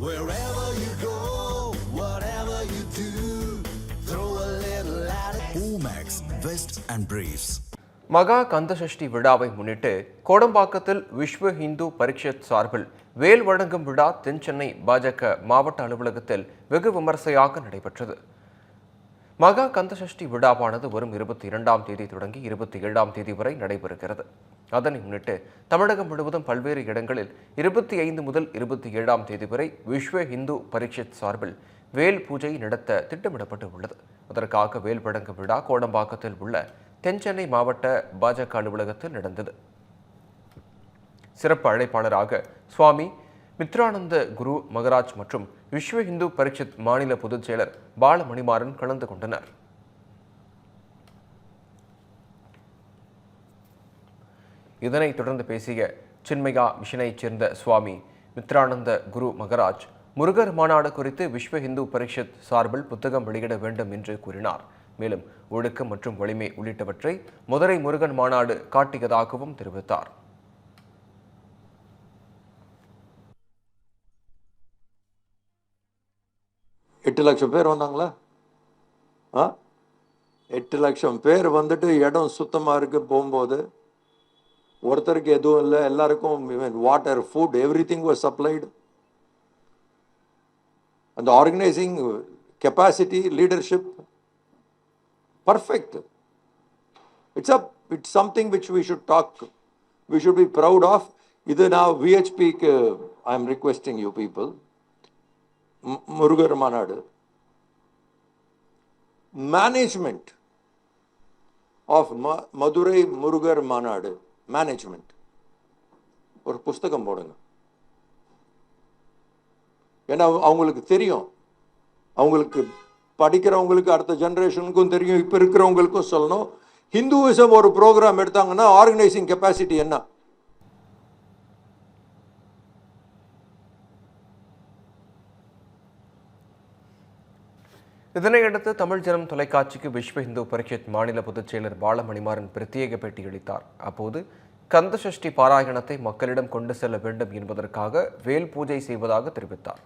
Wherever you go, whatever you do, throw a little at it. Omax, Vest and Briefs. மகா கந்தசஷ்டி விழாவை முன்னிட்டு கோடம்பாக்கத்தில் விஸ்வ இந்து பரிஷத் சார்பில் வேல் வழங்கும் விழா தென்சென்னை பாஜக மாவட்ட அலுவலகத்தில் வெகு விமர்சையாக நடைபெற்றது மகா கந்தசஷ்டி விழாவானது வரும் இருபத்தி இரண்டாம் தேதி தொடங்கி இருபத்தி ஏழாம் தேதி வரை நடைபெறுகிறது. அதனை முன்னிட்டு தமிழகம் முழுவதும் பல்வேறு இடங்களில் இருபத்தி ஐந்து முதல் இருபத்தி ஏழாம் தேதி வரை விஸ்வ இந்து பரிஷத் சார்பில் வேல் பூஜை நடத்த திட்டமிடப்பட்டு உள்ளது அதற்காக வேல் வழங்கும் விழா கோடம்பாக்கத்தில் உள்ள தென்சென்னை மாவட்ட பாஜக அலுவலகத்தில் நடந்தது. சிறப்பு அழைப்பாளராக சுவாமி மித்ரானந்த குரு மகராஜ் மற்றும் விஸ்வ இந்து பரிஷத் மாநில பொதுச் செயலர் பாலமணிமாறன் கலந்து கொண்டனர். இதனைத் தொடர்ந்து பேசிய சின்மயா மிஷனைச் சேர்ந்த சுவாமி மித்ரானந்த குரு மகராஜ் முருகர் மாநாடு குறித்து விஸ்வ இந்து பரிஷத் சார்பில் புத்தகம் வெளியிட வேண்டும் என்று கூறினார். மேலும் ஒழுக்கம் மற்றும் வலிமை உள்ளிட்டவற்றை மதுரை முருகன் மாநாடு காட்டியதாகவும் தெரிவித்தார். எட்டு லட்சம் பேர் வந்தாங்களா? ஆ? எட்டு லட்சம் பேர் வந்துட்டு இடம் சுத்தமாக இருக்கு போகும்போது ஒருத்தருக்கு எதுவும் இல்லை எல்லாருக்கும் water food everything was supplied அந்த organising capacity leadership perfect it's up it's something which we should talk we should be proud of இது நான் விஹெச்பிக்கு I am requesting you people Murugar மாநாடு. மேனேஜ்மெண்ட் ஆஃப் மதுரை முருகர் மாநாடு மேனேஜ்மெண்ட் ஒரு புஸ்தகம் போடுங்க. ஏன்னா அவங்களுக்கு தெரியும். அவங்களுக்கு படிக்கிறவங்களுக்கு அடுத்த ஜென்ரேஷனுக்கும் தெரியும். இப்போ இருக்கிறவங்களுக்கும் சொல்லணும். ஹிந்துவிசம் ஒரு ப்ரோக்ராம் எடுத்தாங்கன்னா ஆர்கனைசிங் கெப்பாசிட்டி என்ன? இதனையடுத்து தமிழ் ஜனம் தொலைக்காட்சிக்கு விஸ்வ இந்து பரிஷத் மாநில பொதுச் செயலர் பாலமணிமாறன் பிரத்யேக பேட்டியளித்தார் அப்போது கந்தசஷ்டி பாராயணத்தை மக்களிடம் கொண்டு செல்ல வேண்டும் என்பதற்காக வேல் பூஜை செய்வதாக தெரிவித்தார்.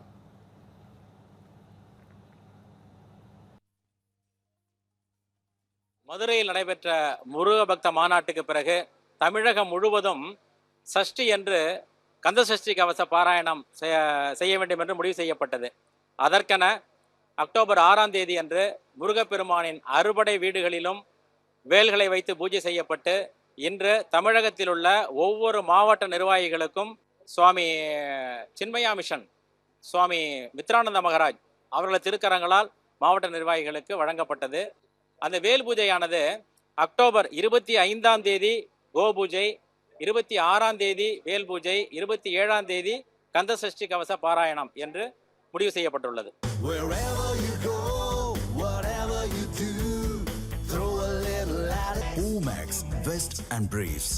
மதுரையில் நடைபெற்ற முருக பக்த மாநாட்டுக்கு பிறகு தமிழகம் முழுவதும் சஷ்டி என்று கந்த சஷ்டி கவச பாராயணம் செய்ய வேண்டும் என்று முடிவு செய்யப்பட்டது. அதற்கென அக்டோபர் ஆறாம் தேதி அன்று முருகப்பெருமானின் அறுபடை வீடுகளிலும் வேல்களை வைத்து பூஜை செய்யப்பட்டு இன்று தமிழகத்தில் உள்ள ஒவ்வொரு மாவட்ட நிர்வாகிகளுக்கும் சுவாமி சின்மயா மிஷன் சுவாமி மித்ரானந்த மகராஜ் அவர்களது திருக்கரங்களால் மாவட்ட நிர்வாகிகளுக்கு வழங்கப்பட்டது. அந்த வேல் பூஜையானது அக்டோபர் இருபத்தி ஐந்தாம் தேதி கோ பூஜை இருபத்தி ஆறாம் தேதி வேல் பூஜை இருபத்தி ஏழாம் தேதி கந்த சஷ்டி கவச பாராயணம் என்று முடிவு செய்யப்பட்டுள்ளது. Omax, Vest and Briefs.